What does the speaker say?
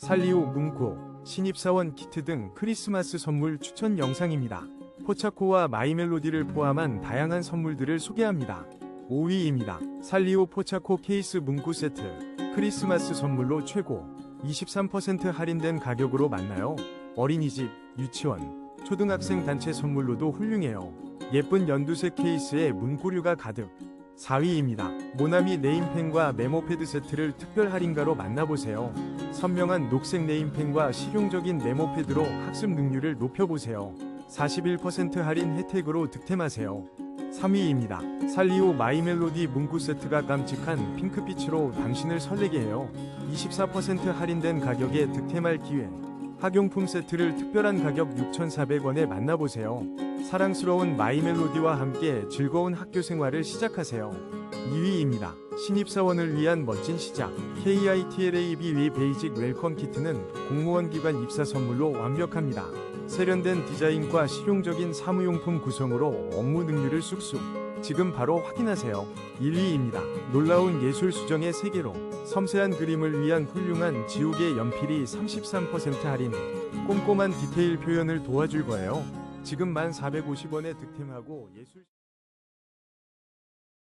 살리오 문구, 신입사원 키트 등 크리스마스 선물 추천 영상입니다. 포차코와 마이멜로디를 포함한 다양한 선물들을 소개합니다. 5위입니다. 살리오 포차코 케이스 문구 세트. 크리스마스 선물로 최고. 23% 할인된 가격으로 만나요. 어린이집, 유치원, 초등학생 단체 선물로도 훌륭해요. 예쁜 연두색 케이스에 문구류가 가득. 4위입니다. 모나미 네임펜과 메모패드 세트를 특별 할인가로 만나보세요. 선명한 녹색 네임펜과 실용적인 메모패드로 학습 능률을 높여보세요. 41% 할인 혜택으로 득템하세요. 3위입니다. 살리오 마이멜로디 문구 세트가 깜찍한 핑크빛으로 당신을 설레게 해요. 24% 할인된 가격에 득템할 기회. 학용품 세트를 특별한 가격 6,400원에 만나보세요. 사랑스러운 마이멜로디와 함께 즐거운 학교 생활을 시작하세요. 2위입니다. 신입사원을 위한 멋진 시작. KITLABW 베이직 웰컴 키트는 공무원 기관 입사 선물로 완벽합니다. 세련된 디자인과 실용적인 사무용품 구성으로 업무 능률을 쑥쑥. 지금 바로 확인하세요. 1위입니다. 놀라운 예술 수정의 세계로 섬세한 그림을 위한 훌륭한 지우개 연필이 33% 할인. 꼼꼼한 디테일 표현을 도와줄 거예요. 지금 1,450원에 득템하고 예술